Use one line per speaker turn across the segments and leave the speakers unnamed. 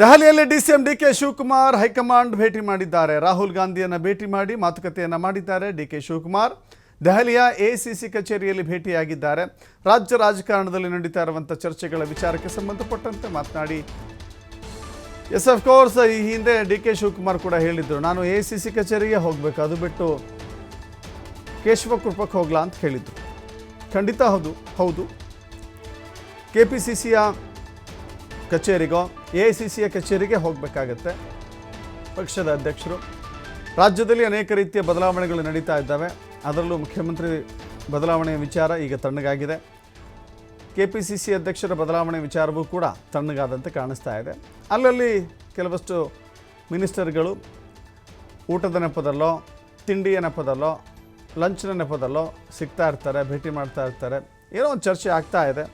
ದೆಹಲಿಯಲ್ಲಿ DCM D K Shivakumar high command ಭೇಟಿ ಮಾಡಿದ್ದಾರೆ. ರಾಹುಲ್ ಗಾಂಧಿಯನ್ನು ಭೇಟಿ ಮಾಡಿ ಮಾತುಕತೆಯನ್ನು ಮಾಡಿದ್ದಾರೆ ಡಿ ಕೆ ಶಿವಕುಮಾರ್. ದೆಹಲಿಯ ಎಸಿಸಿ ಕಚೇರಿಯಲ್ಲಿ ಭೇಟಿಯಾಗಿದ್ದಾರೆ. ರಾಜ್ಯ ರಾಜಕಾರಣದಲ್ಲಿ ನಡೀತಾ ಇರುವಂಥ ಚರ್ಚೆಗಳ ವಿಚಾರಕ್ಕೆ ಸಂಬಂಧಪಟ್ಟಂತೆ ಮಾತನಾಡಿ, ಎಸ್ ಆಫ್ ಕೋರ್ಸ್ ಈ ಹಿಂದೆ ಡಿ ಕೆ ಶಿವಕುಮಾರ್ ಕೂಡ ಹೇಳಿದ್ರು. ನಾನು ಎ ಸಿ ಸಿ ಕಚೇರಿಗೆ ಹೋಗಬೇಕು, ಅದು ಬಿಟ್ಟು ಕೇಶವ ಕೃಪಕ್ಕೆ ಹೋಗ್ಲಾ ಅಂತ ಹೇಳಿದ್ರು ಖಂಡಿತ ಹೌದು ಹೌದು. ಕೆ ಪಿ ಸಿ ಸಿಯ ಕಚೇರಿಗೋ ಎ ಸಿ ಸಿಯ ಕಚೇರಿಗೆ ಹೋಗಬೇಕಾಗತ್ತೆ. ಪಕ್ಷದ ಅಧ್ಯಕ್ಷರು. ರಾಜ್ಯದಲ್ಲಿ ಅನೇಕ ರೀತಿಯ ಬದಲಾವಣೆಗಳು ನಡೀತಾ ಇದ್ದಾವೆ. ಅದರಲ್ಲೂ ಮುಖ್ಯಮಂತ್ರಿ ಬದಲಾವಣೆಯ ವಿಚಾರ ಈಗ ತಣ್ಣಗಾಗಿದೆ. ಕೆ ಪಿ ಸಿ ಸಿ ಅಧ್ಯಕ್ಷರ ಬದಲಾವಣೆ ವಿಚಾರವೂ ಕೂಡ ತಣ್ಣಗಾದಂತೆ ಕಾಣಿಸ್ತಾ ಇದೆ. ಅಲ್ಲಲ್ಲಿ ಕೆಲವಷ್ಟು ಮಿನಿಸ್ಟರ್ಗಳು ಊಟದ ನೆಪದಲ್ಲೋ, ತಿಂಡಿಯ ನೆಪದಲ್ಲೋ, ಲಂಚ್ನ ನೆಪದಲ್ಲೋ ಸಿಗ್ತಾ ಇರ್ತಾರೆ, ಭೇಟಿ ಮಾಡ್ತಾ ಇರ್ತಾರೆ. ಏನೋ ಒಂದು ಚರ್ಚೆ ಆಗ್ತಾ ಇದೆ.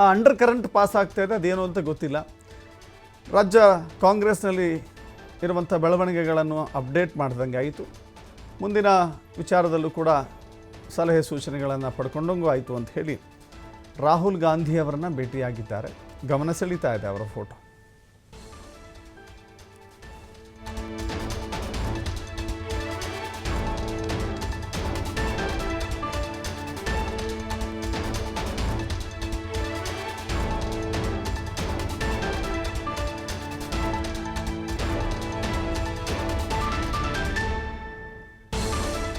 ಆ ಅಂಡರ್ ಕರೆಂಟ್ ಪಾಸ್ ಆಗ್ತಾ ಇದೆ, ಅದೇನು ಅಂತ ಗೊತ್ತಿಲ್ಲ. ರಾಜ್ಯ ಕಾಂಗ್ರೆಸ್ನಲ್ಲಿ ಇರುವಂಥ ಬೆಳವಣಿಗೆಗಳನ್ನು ಅಪ್ಡೇಟ್ ಮಾಡ್ದಂಗೆ ಆಯಿತು. ಮುಂದಿನ ವಿಚಾರದಲ್ಲೂ ಕೂಡ ಸಲಹೆ ಸೂಚನೆಗಳನ್ನು ಪಡ್ಕೊಂಡಂಗೂ ಆಯಿತು ಅಂತ ಹೇಳಿ ರಾಹುಲ್ ಗಾಂಧಿಯವರನ್ನು ಭೇಟಿಯಾಗಿದ್ದಾರೆ. ಗಮನ ಸೆಳೀತಾ ಇದೆ ಅವರ ಫೋಟೋ.